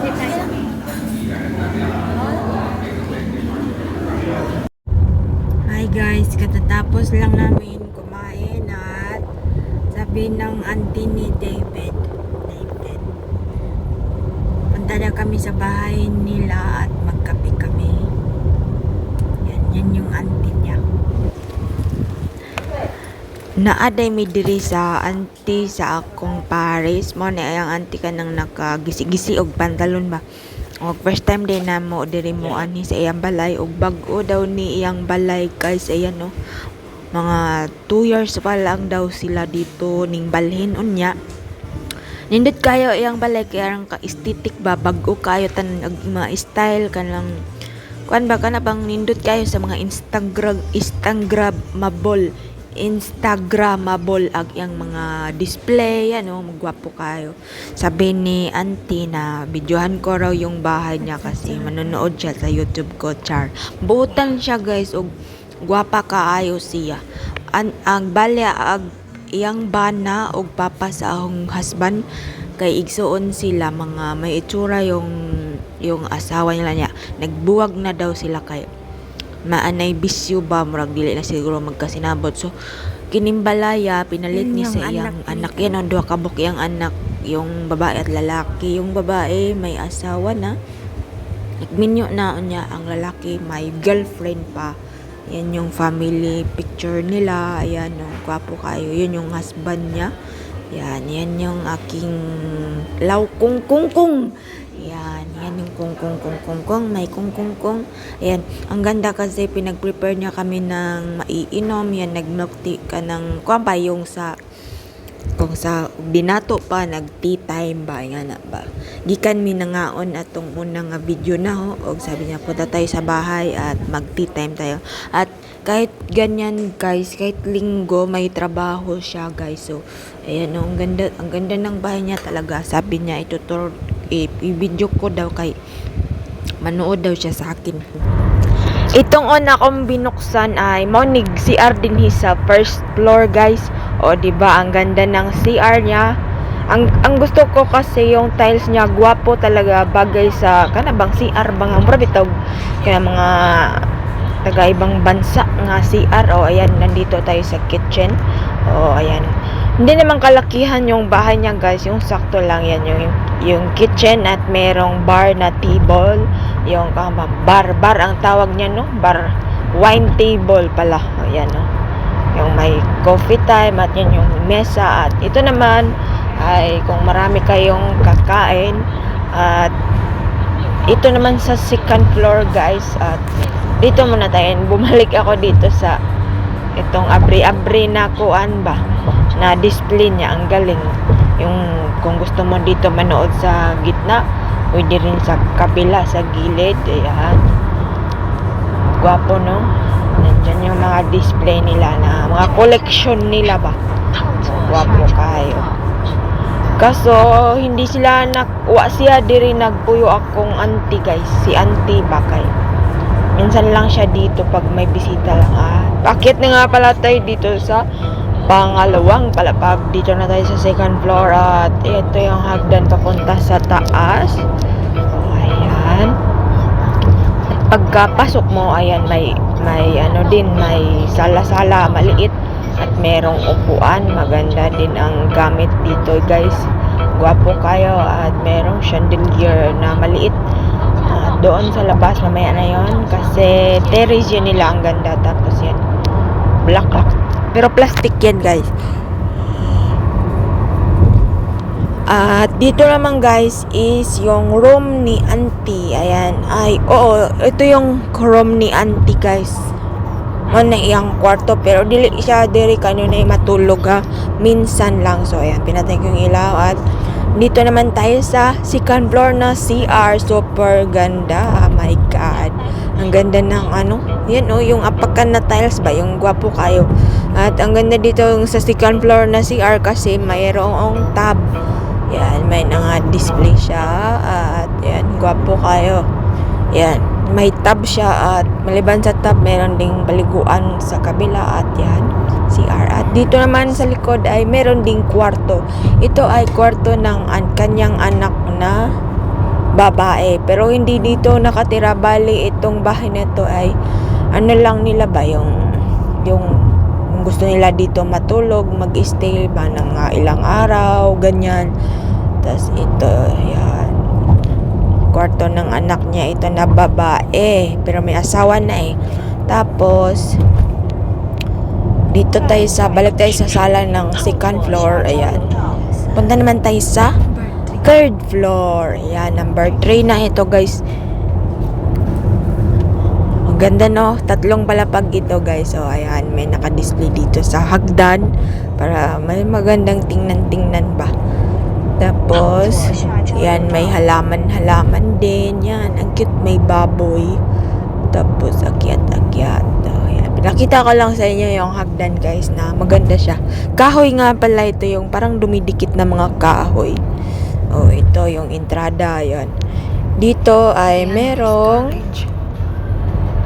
Hi guys, katatapos lang namin kumain at sabi ng auntie ni David, David, punta na kami sa bahay nila at magkape kami. Yan, yan yung auntie niya. Naaday mi diri sa auntie sa akong Paris mo na ang auntie ka nang nakagisi-gisi og pantalon ba. Og first time din na mo diri mo ani sa iyang balay og bag-o daw ni iyang balay guys ayan no. Mga 2 years pa lang daw sila dito ning balhin unya. Nindot kayo iyang balay kaya ang ka-aesthetic ba bag-o kayo tan og mga style kanang kuan ba kana bang nindot kayo sa mga Instagram Instagramable Instagramable ag yang mga display ano magwapo kayo. Sabi ni auntie na videohan ko raw yung bahay niya kasi manonood siya sa YouTube ko char. Butan siya guys og gwapa kaayo siya. An ang balya ag iyang bana og papa sa akong husband kay igsuon sila mga may itsura yung yung asawa nila niya. Nagbuwag na daw sila kay maanay bisyo ba? Murag dili na siguro magkasinabot. So kinimbalaya pinalit ni sa iyang anak anak. Yan ang duha kabuk iyang anak. Yung babae at lalaki. Yung babae may asawa na. Nagminyo na niya ang lalaki. May girlfriend pa. Yan yung family picture nila. Ayan yung kwapo kayo. Yun yung husband niya. Yan yan yung aking law kung kung kung yan, yan yung kung kung kung kung kung may kung kung kung. Ayan, ang ganda kasi pinag-prepare niya kami ng maiinom. Yan, nag-milk tea ka ng kuwan ba yung sa kung sa binato pa nag tea time ba nga na ba. Gikan mi nangaon atong unang video na ho. Og sabi niya punta tayo sa bahay at mag tea time tayo. At kahit ganyan guys kahit linggo may trabaho siya guys. So ayan oh, ang ganda ang ganda ng bahay niya talaga. Sabi niya itutur i-video ko daw kay manood daw siya sa akin Itong una kong binuksan ay Monig CR din hi sa first floor guys. O di ba ang ganda ng CR niya. Ang ang gusto ko kasi yung tiles niya gwapo talaga bagay sa kana bang CR bang ang bitaw kaya mga taga ibang bansa nga CR o ayan nandito tayo sa kitchen. O ayan. Hindi naman kalakihan yung bahay niya guys, yung sakto lang yan. Yung yung kitchen at merong bar na table, yung kama bar bar ang tawag niya no, bar wine table pala. Ayan no. Yung may coffee time at yan yung mesa. At ito naman ay kung marami kayong kakain at ito naman sa second floor guys. At dito muna tayo. Bumalik ako dito sa itong abri-abri na kuan ba na display niya ang galing. Yung kung gusto mo dito manood sa gitna pwede rin sa kabila sa gilid ayan. Gwapo no? Nandyan yung mga display nila na mga collection nila ba? Gwapo kayo. Kaso hindi sila nak wa siya diri nagpuyo akong auntie guys. Si auntie ba kay minsan lang siya dito pag may bisita lang ah. Bakit na nga pala tayo dito sa pangalawang palapag. Dito na tayo sa second floor at ito yung hagdan papunta sa taas. Ayan. At pagkapasok mo ayan may may ano din may sala-sala maliit at merong upuan. Maganda din ang gamit dito guys. Gwapo kayo at merong chandelier na maliit. At doon sa labas mamaya na yon kasi terrace yun nila ang ganda. Tapos yan black black pero plastic yan guys. At dito naman guys is yung room ni auntie. Ayan. Ay oo ito yung room ni auntie guys. Mo na iyang kwarto pero dili siya diri kanyo na matulog ha. Minsan lang. So ayan pinatay ko yung ilaw at dito naman tayo sa second floor na CR super ganda oh my god. Ang ganda ng ano. Yan oh yung apakan na tiles ba? Yung gwapo kayo at ang ganda dito sa second floor na CR kasi mayroong tab. Yan may nga display siya. At yan gwapo kayo. Yan may tab siya at maliban sa tab meron ding baliguan sa kabila at yan CR at dito naman sa likod ay meron ding kwarto. Ito ay kwarto ng an kanyang anak na babae. Pero hindi dito nakatira. Bali, itong bahay na to ay ano lang nila ba yung yung kung gusto nila dito matulog, mag-stay ba ng mga ilang araw, ganyan. Tapos ito, yan. Kwarto ng anak niya, ito na babae. Pero may asawa na eh. Tapos, dito tayo sa, balik tayo sa sala ng second floor. Ayan. Punta naman tayo sa third floor. Ayan, number 3 na ito guys. Ganda no, tatlong palapag ito guys. So ayan, may naka-display dito sa hagdan para may magandang tingnan-tingnan ba. Tapos, yan, may halaman-halaman din. Yan, ang cute, may baboy. Tapos, akyat-akyat. Oh. Pinakita ko lang sa inyo yung hagdan guys na maganda siya. Kahoy nga pala ito yung parang dumidikit na mga kahoy. Oh, ito yung entrada, yan. Dito ay merong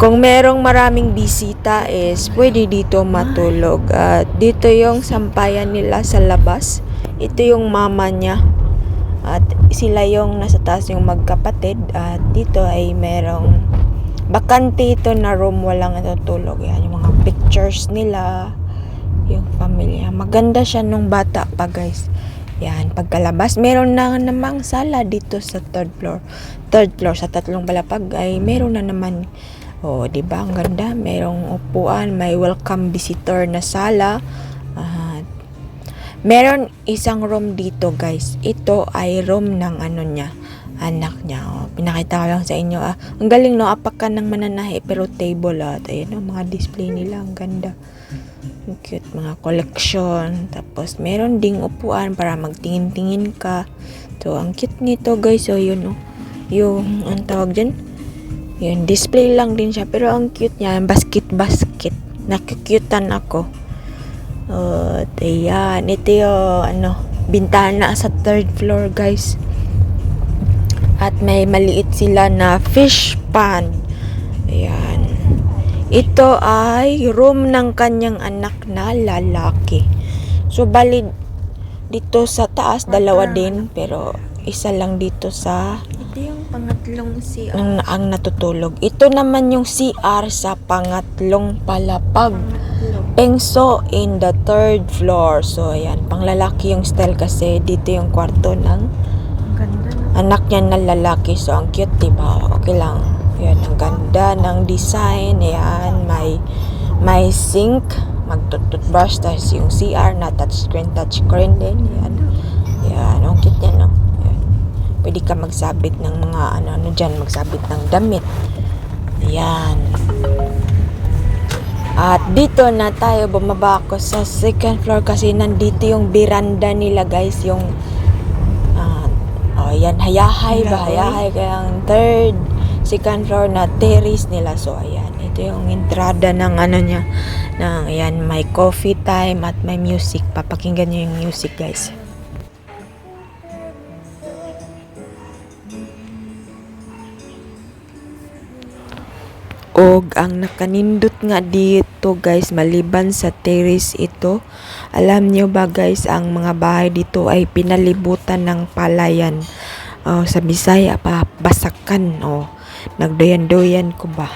kung merong maraming bisita is pwede dito matulog. At dito yung sampayan nila sa labas. Ito yung mama niya. At sila yung nasa taas yung magkapatid. At dito ay merong bakante ito na room walang natutulog. Yan yung mga pictures nila. Yung pamilya. Maganda siya nung bata pa guys. Yan, pagkalabas, meron na namang sala dito sa third floor. Third floor, sa tatlong balapag ay meron na naman Oh, 'di ba? Ang ganda. Merong upuan, may welcome visitor na sala. At meron isang room dito, guys. Ito ay room ng ano niya, anak niya. Oh, pinakita ko lang sa inyo. Ah. Ang galing no, apak ka ng mananahi pero table at ayun oh, mga display nila ang ganda. Ang cute mga collection. Tapos meron ding upuan para magtingin-tingin ka. So, ang cute nito, guys. So, yun oh. Yung, ang tawag dyan? Yun, display lang din siya. Pero ang cute niya, basket-basket. Nakukutan ako. Uh, ayan, ito yung, ano, bintana sa third floor, guys. At may maliit sila na fish pond. Ayan. Ito ay room ng kanyang anak na lalaki. So, bali, dito sa taas, dalawa din. Pero, isa lang dito sa pangatlong si ang, ang natutulog. Ito naman yung CR sa pangatlong palapag. Pengso in the third floor. So, ayan. Panglalaki yung style kasi dito yung kwarto ng Ang ganda na. anak niya na lalaki. So, ang cute, diba? Okay lang. Ayan, ang ganda ng design. Ayan, may, may sink. Magtututbrush. Tapos yung CR na touchscreen, touchscreen din. Ayan. Ayan, ang cute niya, no? Pwede ka magsabit ng mga ano, ano dyan, magsabit ng damit. Ayan. At dito na tayo bumaba ako sa second floor kasi nandito yung veranda nila guys, yung ah, oh, yan, hayahay ba? Hayahay kaya ang third, second floor na terrace nila. So, ayan, ito yung entrada ng ano niya, ng, ayan, may coffee time at may music. Papakinggan niyo yung music guys. Og ang nakanindot nga dito guys maliban sa terrace ito alam nyo ba guys ang mga bahay dito ay pinalibutan ng palayan. Oh, sa Bisaya pa basakan oh. Nagdoyan-doyan ko ba?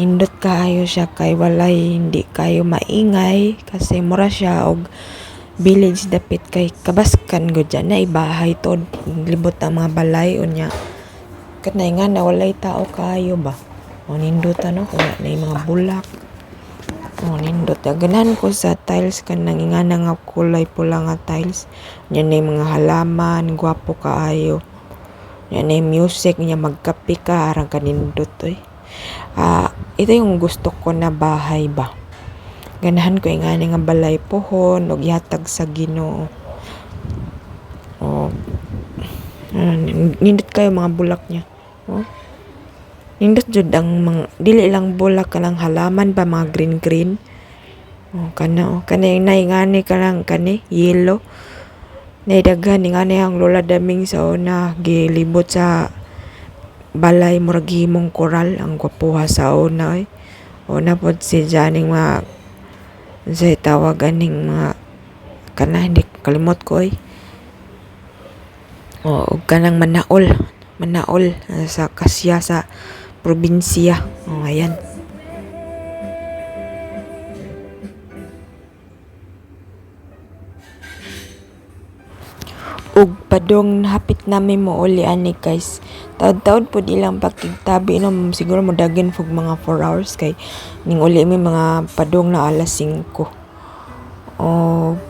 Nindot kaayo siya kay walay hindi kayo maingay kasi mura siya og village dapit kay kabaskan gud dyan na ibahay to libot ang mga balay unya. Kat na nga na walay tao kayo ba o nindot ano kaya na yung mga bulak. O nindot ganahan ko sa tiles nang nga nga kulay pula nga tiles. Yan na yung mga halaman gwapo kaayo yan na yung music niya magkape ka arang kanindot eh. ah ito yung gusto ko na bahay ba? Ganahan ko nga nga balay pohon o yatag sa ginoo. O ah, nindot kayo mga bulak niya. Oh Nindot jud ang mga dili lang bulak ka lang halaman ba mga green green. Oh, kana oh, kana yung naingani ka lang kani yellow. Naidaghan ni ngani ang lola daming sa una gilibot sa balay murag himong koral ang gwapuha sa una eh. Una pod si janing mga sa tawag aning mga kana hindi kalimot ko eh. Oh, ug kanang manaol. Manaol ah, sa Kasya sa probinsya. Oh, ayan. ug padong hapit namin mo uli ani guys. Taud-taud pod ilang pagkigtabi no? Siguro mo dagan fog mga 4 hours kay ning uli mi mga padong na alas 5 o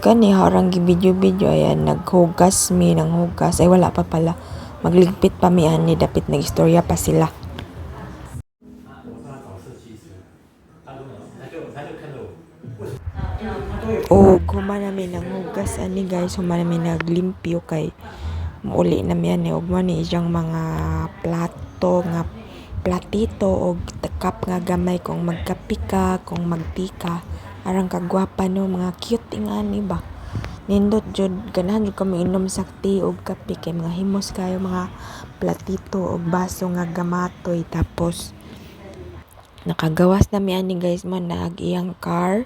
kani harang gi-video-video ayan naghugas mi nang hugas ay wala pa pala. Magligpit pa mi ani dapit nagistorya pa sila o kuma namin nang hugas ani guys. Huma namin naglimpyo kay mauli na mi ani. Ug man iyang mga plato nga platito og cup nga gamay kung magkapi ka kung magtika. Arang kagwapa no mga cute ingani ba? Nindot jud ganahan jud kami inom sa tea og kape kay mga himos kayo mga platito og baso nga gamatoy. Tapos nakagawas na mi ani guys man na ag iyang car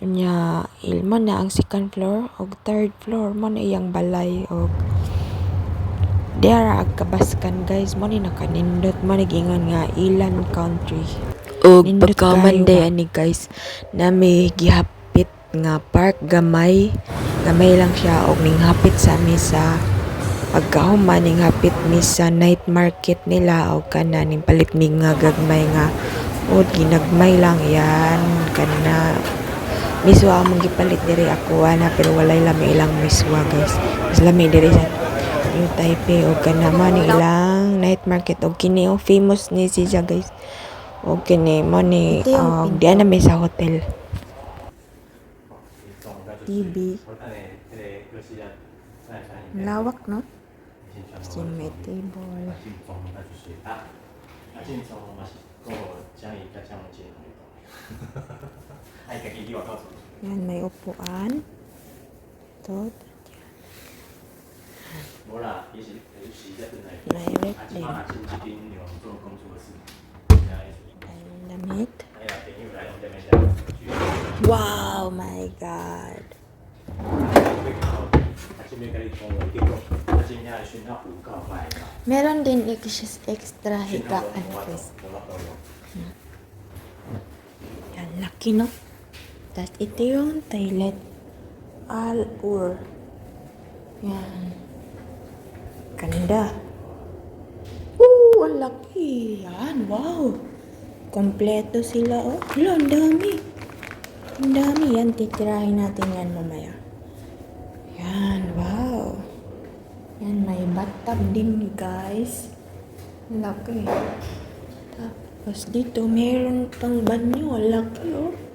nya ilman na ang second floor og third floor man na iyang balay og Dara ag kabaskan guys. Mo ni nakanindot man nagingon nga Ilan Country? Og kayo ba? ani guys nami gihapit nga park gamay. Gamay lang siya og ning hapit sa mi sa pagkahuman ning hapit mi sa night market nila og kana ning palit mi nga gagmay nga od ginagmay lang yan kana miswa among gipalit diri ako ana pero walay lami ilang miswa guys. Mas lami diri sa New Taipei o kanaman ilang night market og kini ang famous ni siya guys. Og kini mo ni og um, di ana may sa hotel. TV lawak no? Steam table. Ay, kakikiwa ka. Yan, may upuan. Tot. Wala, Direct din. Ang damit. Wow, my God. Meron din extra higaan, Chris. Hmm. Kinop. That ito yung toilet. Al-Ur. Yan. Ganda. Woo! Ang laki. Yan. Wow. Kompleto sila. Oh, hala, ang dami. Ang dami. Yan, titirahin natin yan mamaya. Yan. Wow. Yan, may bathtub din, guys. Laki. Laki. Tapos dito, meron pang banyo. Laki, oh.